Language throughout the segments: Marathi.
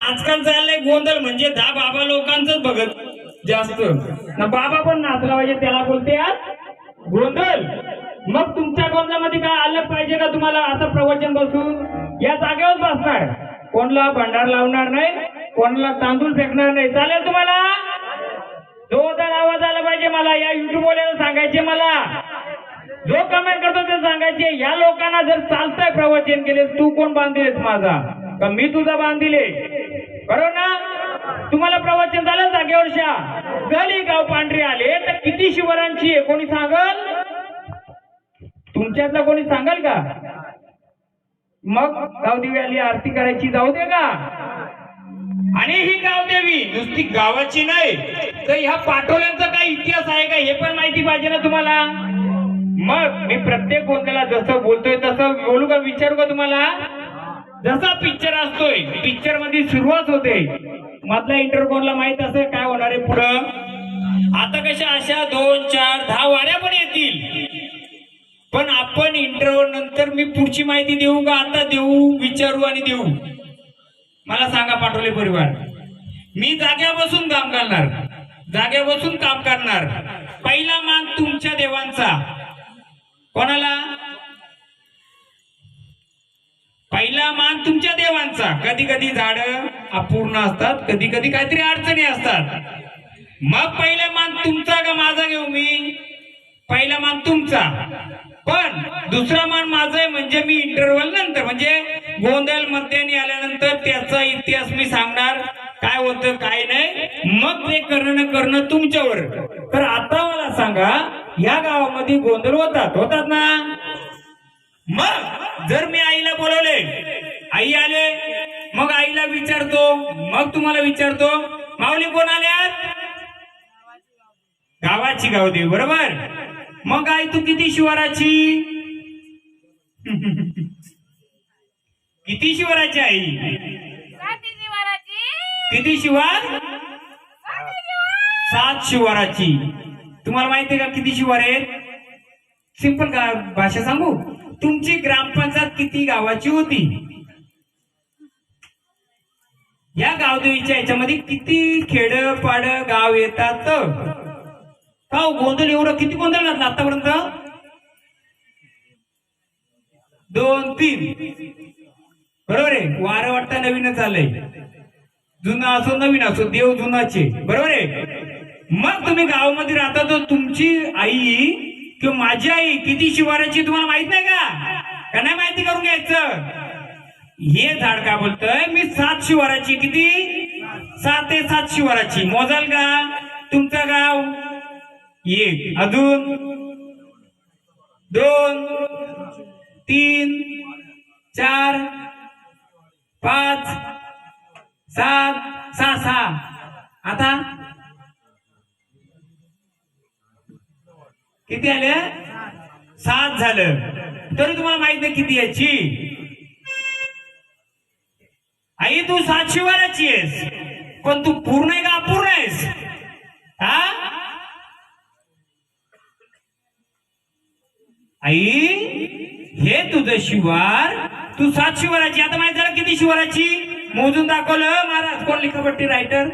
आजकाल चाललंय गोंधळ म्हणजे दहा बाबा लोकांच बघत जास्त. ना बाबा पण नाचला पाहिजे त्याला बोलते आज गोंधळ. मग तुमच्या गोंधळामध्ये काय आलं पाहिजे का तुम्हाला असं प्रवचन बसून? या जागेवर बसणार. कोणला भंडार लावणार नाही कोणाला तांदूळ फेकणार नाही. चालेल तुम्हाला? जोरदार आवाज आला पाहिजे मला. या युट्यूब वाल्याला सांगायचे मला. जो कमेंट करतो ते सांगायचे. या लोकांना जर चालतंय प्रवचन केले तू कोण बांधिलेस माझा? का मी तुझा बांधिले बरोबर ना? तुम्हाला प्रवचन झालं जागेवर शा? गली गाव पांढरे आले तर किती शिवरांची आहे? कोणी सांगल? तुमच्यातला कोणी सांगाल का? मग गावदेवी आली आरती करायची जाऊ दे का? आणि ही गावदेवी नुसती गावाची नाही तर ह्या पाटोल्यांचा काही इतिहास आहे का? हे पण माहिती पाहिजे ना तुम्हाला. मग मी प्रत्येक गोंधळाला जसं बोलतोय तसं बोलू का विचारू का तुम्हाला? जसा पिक्चर असतोय पिक्चरमध्ये सुरुवात होते. मधल्या इंटरकोनला माहीत असेल काय होणार आहे पुढं? आता कशा अशा दोन चार दहा वाऱ्या पण येतील. पण आपण इंटरव्ह्यू नंतर मी पुढची माहिती देऊ का आता देऊ विचारू आणि देऊ? मला सांगा पाठवले परिवार. मी जाग्या बसून काम करणार. जाग्या बसून काम करणार. पहिला मान तुमच्या देवांचा. कोणाला? तुमच्या देवांचा. कधी कधी झाड अपूर्ण असतात कधी कधी काहीतरी अडचणी असतात. मग पहिला मान तुमचा का माझा घेऊ मी? पहिला मान तुमचा. पण दुसरा मान माझा म्हणजे मी इंटरव्हल नंतर म्हणजे गोंधळ मध्याने आल्यानंतर त्याचा इतिहास मी सांगणार. काय होतं काय नाही. मग ते करणं करणं तुमच्यावर. तर आता मला सांगा या गावामध्ये गोंधळ होतात होतात ना? मग जर मी आईला बोलवले आई आले मग आईला विचारतो मग तुम्हाला विचारतो माऊली कोण आल्यात? गावाची गावदेवी बरोबर? मग आई तू किती शिवाराची? किती शिवाराची आई? किती शिवार? साती शिवाराची. तुम्हाला माहिती आहे का किती शिवार आहेत? सिंपल भाषा सांगू? तुमची ग्रामपंचायत किती गावाची होती? या गावदेवीच्या याच्यामध्ये किती खेड पाड गाव येतात? का हो, गोंधळ एवढं किती गोंधळ लागला आतापर्यंत? दोन तीन. बरोबर आहे? वारं वाटतं नवीनच आलंय. जुना असो नवीन असो देव जुनाचे. बरोबर आहे? मग तुम्ही गावामध्ये राहता तर तुमची आई किंवा माझी आई किती शिवाराची तुम्हाला माहीत नाही का नाही माहिती करून घ्यायचं? हे झाड का बोलतोय? मी सात शिवाराची किती? सात ते सात शिवाराची. मोजाल का? तुमचं गाव? एक. अजून? दोन. तीन. चार. पाच. सात. सहा सहा. आता? किती आले? सात झालं. तरी तुम्हाला माहीत नाही किती याची. शिवाराची आहेस पण तू पूर्ण आहे का अपूर्ण आहेस? हा? आई हे तुझं शिवार? तू सात शिवाराची. आता माहीत झालं किती शिवाराची? मोजून दाखवलं. महाराज कोण लिखापट्टी रायटर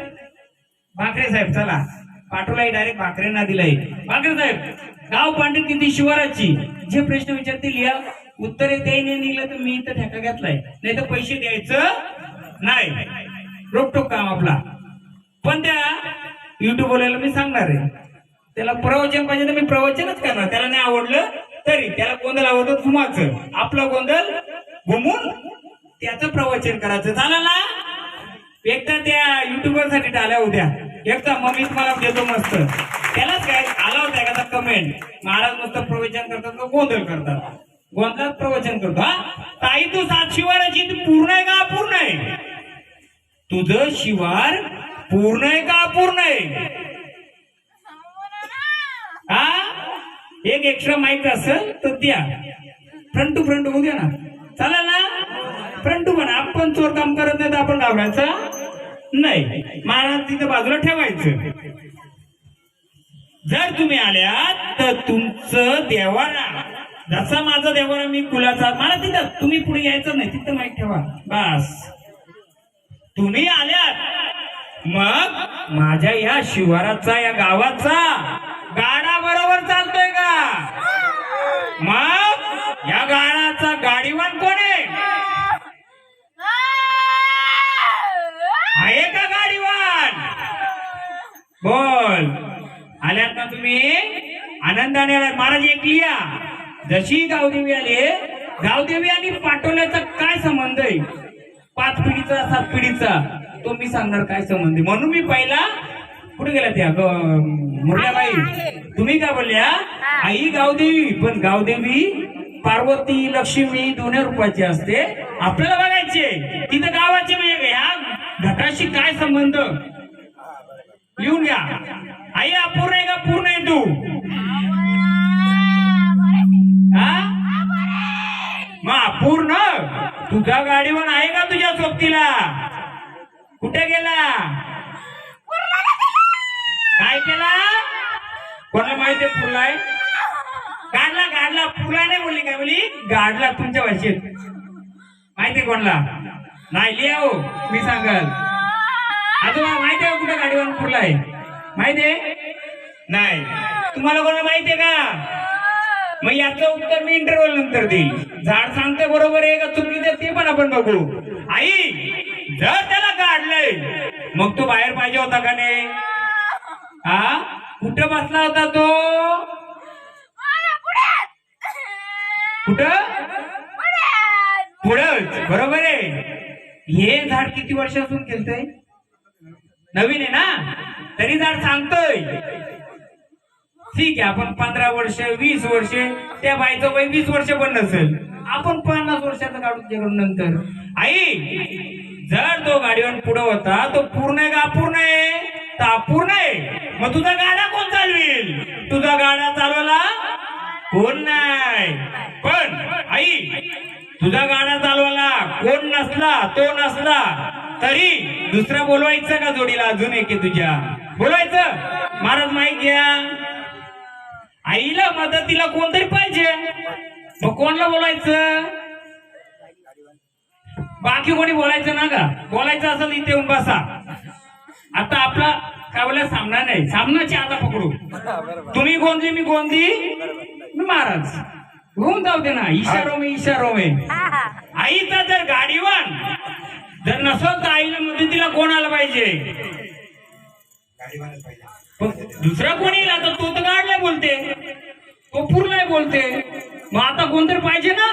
भाकरे साहेब चला. पाठवलाय डायरेक्ट भाकरेंना दिलाय. भाकरे साहेब गाव पांढरी किती शिवाराची? जे प्रश्न विचारतील या उत्तरे ते नाही निघलं तर मी इथं ठेका घेतलाय. नाही तर पैसे द्यायचं. नाही. रोकटोक काम आपला. पण त्या युट्यूब वाल्याला मी सांगणार आहे त्याला प्रवचन पाहिजे तर मी प्रवचनच करणार. त्याला नाही आवडलं तरी त्याला गोंधळ आवडतो घुमाचं आपलं गोंधळ घुमून त्याचं प्रवचन करायचं. झालं ना? एकदा त्या युट्यूबरसाठी टाल्या होत्या. एकदा मग मी तुम्हाला देतो मस्त. त्यालाच काय आला होता एखादा कमेंट महाराज मस्त प्रवचन करतात गोंधळ करतात. गोंधळात प्रवचन करतो हा? ताई तू सात शिवाराची पूर्ण आहे का अपूर्ण आहे? तुझं शिवार पूर्ण आहे का अपूर्ण आहे? हा? एक एक्स्ट्रा माहीत असेल तर द्या. फ्रंट टू फ्रंट होऊ द्या ना. चालेल ना? फ्रंट टू म्हणा आपण चोर काम करत नाही तर आपण घाबरायचं नाही. महाराज तिथं बाजूला ठेवायचं. जर तुम्ही आल्यात तर तुमचं देवाला जसा माझा देवारा मी कुलाचा मला तिथं तुम्ही पुढे यायचं नाही तिथं माहीत ठेवा. बस. तुम्ही आल्यात. मग माझ्या या शिवाराचा या गावाचा गाडा बरोबर चालतोय का? मग या गाडाचा गाडीवान कोण आहे? आहे का गाडीवान? बोल. आल्यात ना तुम्ही? आनंदाने आल्यात. महाराज एक लिया जशी गावदेवी आली गावदेवी आणि पाटोल्याचा काय संबंध आहे? पाच पिढीचा सात पिढीचा तो मी सांगणार काय संबंध म्हणून मी पहिला कुठे गेला त्या? मुरल्याबाई तुम्ही काय बोलल्या? आई गावदेवी. पण गावदेवी पार्वती लक्ष्मी दोन्ही रूपाची असते. आपल्याला बघायचे. तिथं गावाचे म्हणजे ह्या घटाशी काय संबंध? लिहून घ्या. आई अपूर्ण आहे का? पूर्ण आहे तू? हा? पूर्ण तुझा गाडीवर आहे का तुझ्या सोबतीला? कुठे गेला? काय केला? कोणाला माहिती आहे पुरलाय गाडला गाडला. पुरला नाही बोलली काय बोली गाडला तुमच्या भाषेत. माहिती कोणाला? नाही लिहा हो. मी सांगाल. आता माहिती आहे कुठे गाडीवर पुरला आहे? माहिती आहे? नाही. तुम्हाला कोणाला माहिती आहे का? मग याचं उत्तर मी इंटरव्हल नंतर देईल झाड सांगते बरोबर आहे का? चुकीचं ते पण आपण बघू. आई जर त्याला काढलंय मग तो बाहेर पाहिजे होता का नाही? हा कुठं बसला होता तो? कुठं? पुढंच बरोबर आहे. हे झाड किती वर्षापासून केलतंय नवीन आहे ना? तरी झाड सांगतोय. ठीक आहे आपण पंधरा वर्ष वीस वर्ष त्या बाईचं वय वीस वर्ष पण नसेल. आपण पन्नास वर्षाचं काढून घेऊन नंतर. आई जर तो गाडीवर पुढे होता तो पूर्ण आहे का अपूर्ण आहे? तर अपूर्ण आहे. मग तुझा गाडा कोण चालवील? तुझा गाडा चालवला कोण नाही. पण आई तुझा गाडा चालवायला कोण नसला तो नसला तरी दुसरा बोलवायचं का जोडीला? अजून एक तुझ्या. बोलवायचं? महाराज माहीत घ्या. आईला मदतीला कोणतरी पाहिजे. मग कोणला बोलायचं? बाकी कोणी बोलायचं ना का बोलायचं असेल इथे येऊन बसा. आता आपला काय बोला सामना नाही. सामनाची आता पकडू. तुम्ही गोंदी मी गोंदी मी महाराज. होऊन जाऊ दे ना. इशारो मी इशारो मी. आईचा जर गाडीवान जर नसत तर आईला मदतीला कोण आला पाहिजे? पण दुसरा कोणी येईल आता तो तर गाडलाय बोलते. तो पूर्णय बोलते. मग आता कोणतरी पाहिजे ना?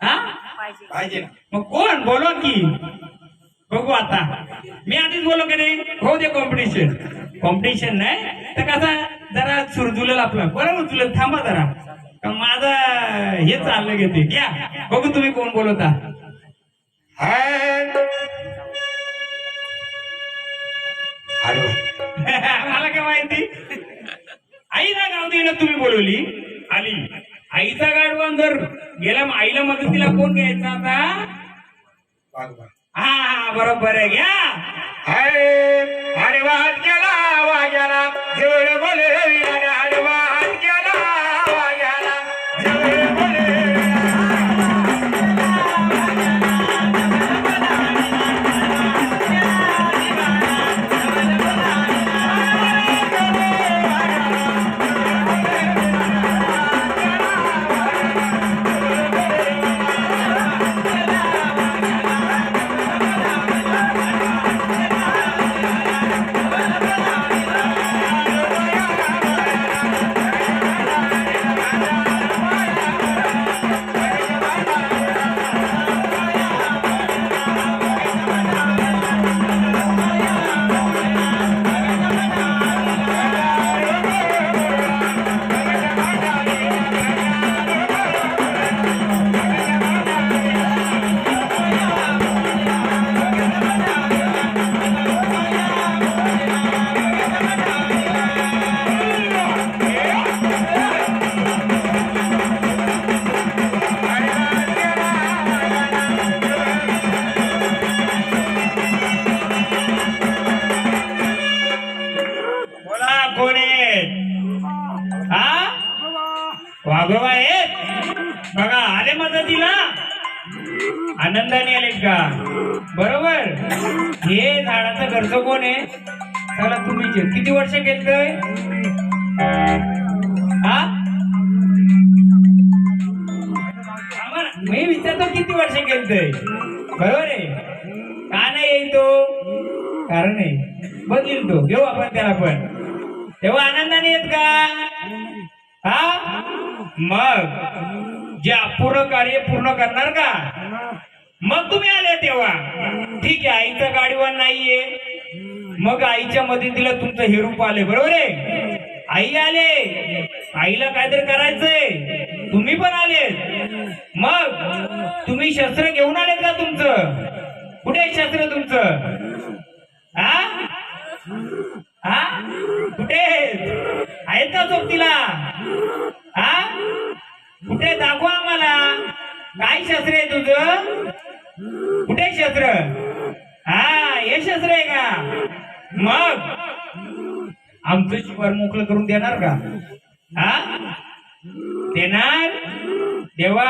हा? पाहिजे. ना मग कोण? बोलो की. बघू आता. मी आधीच बोलो की नाही. हो दे कॉम्पिटिशन कॉम्पिटिशन नाही. तर कसा? जरा सुरजुलेल आपलं. बरोबर तुला थांबा जरा. का माझा हे चाललं घेते घ्या बघू तुम्ही कोण बोलवता मला काय माहिती? आई ना गाव दिलं तुम्ही बोलवली? आली. आईचा गाडवान जर गेला आईला मदतीला कोण घ्यायचा आता? हा हा बरोबर आहे घ्या. अरे वाद गेला वाग्याला जवळ बोले बघा आले मदतीला? आनंदाने आले का? बरोबर? हे झाडाचं घरचं कोण आहे? चला तुम्ही किती वर्ष घेतलंय? हा? मी विचारतो किती वर्ष केलतय बरोबर आहे? का नाही येईल तो? कारण आहे. बदलील तो. घेऊ आपण त्याला पण. तेव्हा आनंदाने येत का? हा? मग जे अपूर्ण कार्य पूर्ण करणार का? मग तुम्ही आले तेव्हा. ठीक आहे आईचं गाडीवर नाहीये. मग आईच्या मदतीला तुमचं हे रूप आले बरोबर आहे? आई आले. आईला काहीतरी करायचंय. तुम्ही पण आले. मग तुम्ही शस्त्र घेऊन आलेत का तुमचं? कुठे आहे शस्त्र तुमचं? हा हा कुठे आहेत? आहेत का सोबतीला कुठे दाखवा आम्हाला. काय शस्त्र आहे तुझं? कुठे शस्त्र? हा हे शस्त्र आहे का? मग? आमचं शिवार मोकळं करून देणार का? हा? देणार? देवा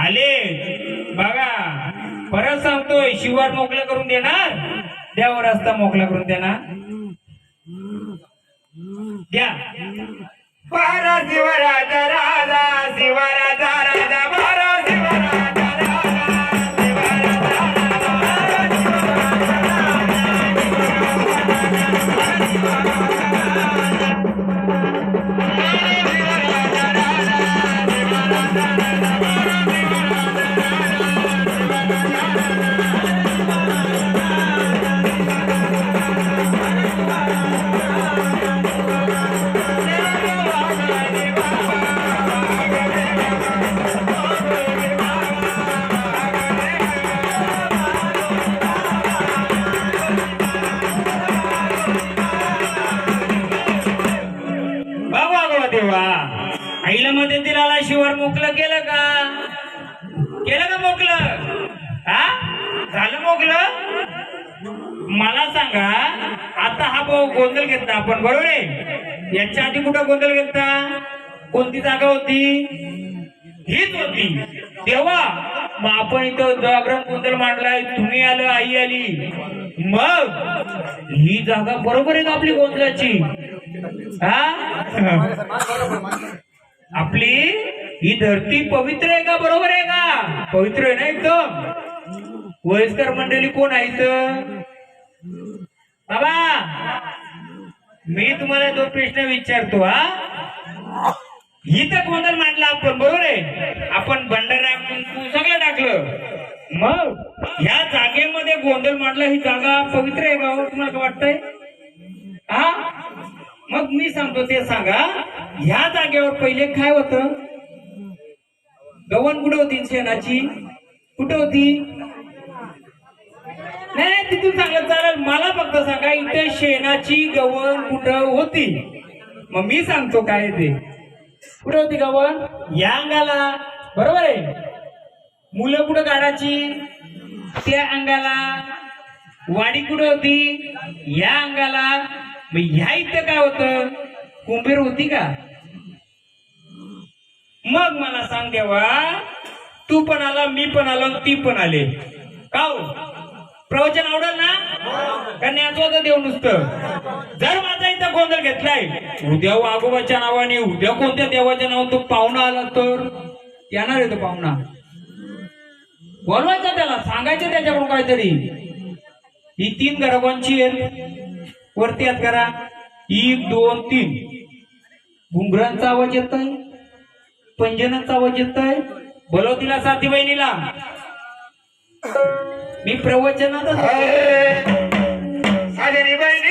आले बघा परत सांगतोय शिवार मोकळं करून देणार? द्यावर रस्ता मोकळा करून देणार? द्या. मला सांगा आता हा भाऊ गोंधळ घेतला आपण बरोबर आहे? याच्या आधी कुठं गोंधळ घेतला? कोणती जागा होती? हीच होती. तेव्हा मग आपण इथं जागरण गोंधळ मांडलाय तुम्ही आलं आई आली. मग ही जागा बरोबर आहे का आपली गोंधळाची? हा? आपली ही धरती पवित्र आहे का? बरोबर आहे का? पवित्र आहे ना एकदम. वयस्कर मंडळी कोण आहे इथं? बाबा मी तुम्हाला दोन प्रश्न विचारतो हा? इथं गोंधळ मांडला आपण बरोबर आहे? आपण भंडारा कुंकू सगळं टाकलं. मग ह्या जागेमध्ये गोंधळ मांडला ही जागा पवित्र आहे का तुम्हाला वाटतंय? हा? मग मी सांगतो ते सांगा ह्या जागेवर पहिले काय होतं? गवन कुठे होती शेणाची? कुठे होती? नाही तिथून चांगलं चालेल मला फक्त सांगा इथे शेणाची गवण कुठं होती मग मी सांगतो काय ते. कुठे होती गवण? या अंगाला. बरोबर आहे? मुलं कुठं काढायची? त्या अंगाला. वाडी कुठे होती? या अंगाला. मग ह्या इथं काय होतं? कुंभीर होती का? मग मला सांग देवा तू पण आला मी पण आलो आणि ती पण आले. का हो? प्रवचन आवडेल ना? का न्याचवाचं देव नुसतं. जर माझा इथं गोंधळ घेतलाय उद्या हो वाघोबाच्या नावाने उद्या कोणत्या देवाच्या नावाने तो पाहुणा आला तर? येणार आहे तो पाहुणा. बोलवायचं त्याला सांगायचं त्याच्याकडून काहीतरी. ही तीन गरबांची आहेत. वरती आहेत करा एक दोन तीन. घुंगरांचा आवाज येतोय पंजनाचा आवाज येतोय. बोलव तिला साथी बहिणीला मी प्रवचनातच साजरी बहिणी.